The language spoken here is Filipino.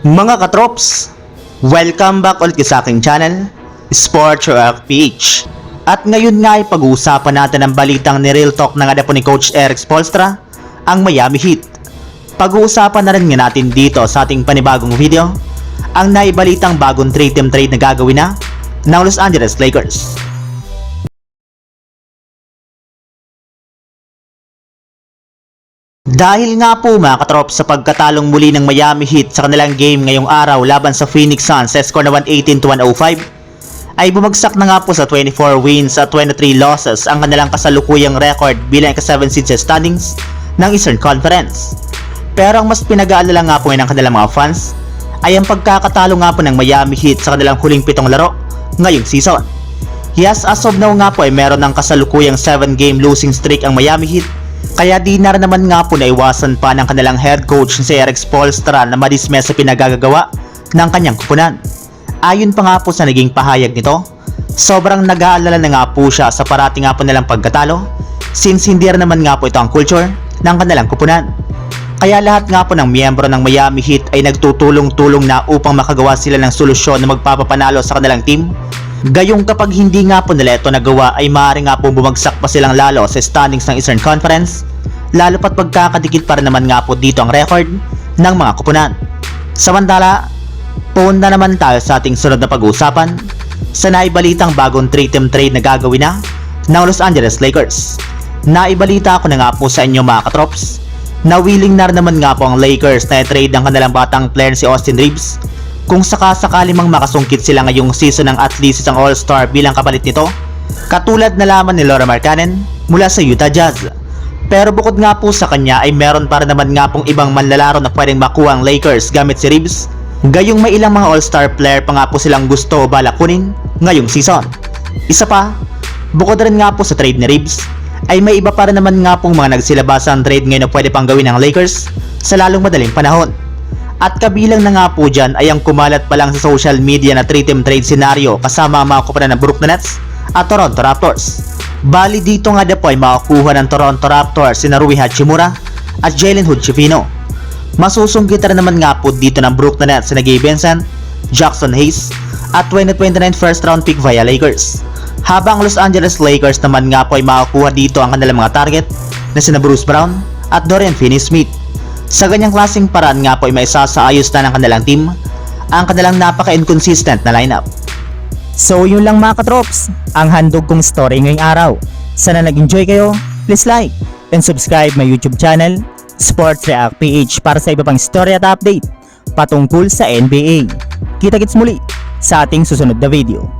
Mga katrops, welcome back ulit sa aking channel, Sports Rock PH. At ngayon nga ay pag-uusapan natin ang balitang ni Real Talk ng ada po ni Coach Eric Spolstra, ang Miami Heat. Pag-uusapan na rin nga natin dito sa ating panibagong video, ang naibalitang bagong trade team trade na gagawin na ng Los Angeles Lakers. Dahil nga po mga katrop sa pagkatalong muli ng Miami Heat sa kanilang game ngayong araw laban sa Phoenix Suns sa score na 118 to 105, ay bumagsak na nga po sa 24 wins at 23 losses ang kanilang kasalukuyang record bilang ika-7 seed sa standings ng Eastern Conference. Pero ang mas pinag-aalala nga po ng kanilang mga fans ay ang pagkakatalo nga po ng Miami Heat sa kanilang huling pitong laro ngayong season. Yes, as of now nga po ay meron ng kasalukuyang 7 game losing streak ang Miami Heat kaya di na naman nga po naiwasan pa ng kanilang head coach si Eric Spolstra na madisme sa pinagagagawa ng kanyang kupunan. Ayon pa nga po sa naging pahayag nito, sobrang nag-aalala na nga po siya sa parati nga po nilang pagkatalo since hindi naman nga po ito ang culture ng kanilang kupunan. Kaya lahat nga po ng miyembro ng Miami Heat ay nagtutulong-tulong na upang makagawa sila ng solusyon na magpapapanalo sa kanilang team Gayong kapag hindi nga po nila ito nagawa ay maaari nga po bumagsak pa silang lalo sa standings ng Eastern Conference lalo pat pagkakadikit pa rin naman nga po dito ang record ng mga kupunan. Samantala, punta naman tayo sa ating sunod na pag-uusapan sa naibalitang bagong trade team trade na gagawin na ng Los Angeles Lakers. Naibalita ko na nga po sa inyo mga katrops na willing na naman nga po ang Lakers na i-trade ang kanilang batang player si Austin Reeves kung sakasakali mang makasungkit sila ngayong season ng at least isang all-star bilang kapalit nito, katulad na lamang ni Laura Markkanen mula sa Utah Jazz. Pero bukod nga po sa kanya ay meron para naman nga pong ibang manlalaro na pwedeng makuha ang Lakers gamit si Reeves, gayong may ilang mga all-star player pa nga po silang gusto o balak kunin ngayong season. Isa pa, bukod rin nga po sa trade ni Reeves, ay may iba pa rin naman nga pong mga nagsilabasan trade ngayon na pwede pang gawin ng Lakers sa lalong madaling panahon. At kabilang na nga po dyan ay ang kumalat pa lang sa social media na 3-team trade scenario kasama ang mga kupanan ng Brooklyn Nets at Toronto Raptors. Bali dito nga na po ay makakuha ng Toronto Raptors si Rui Hachimura at Jalen Hood-Schifino. Masusungkitan naman nga po dito ng Brooklyn Nets si Gabe Vincent, Jackson Hayes at 2029 first round pick via Lakers. Habang Los Angeles Lakers naman nga po ay makakuha dito ang kanilang mga target na sina Bruce Brown at Dorian Finney-Smith. Sa ganyang klaseng paraan nga po ay may sasaayos na ng kanilang team ang kanilang napaka-inconsistent na lineup. So yun lang mga katrops, ang handog kong story ngayong araw. Sana nag-enjoy kayo, please like and subscribe my YouTube channel, Sports React PH para sa iba pang story at update patungkol sa NBA. Kita-kits muli sa ating susunod na video.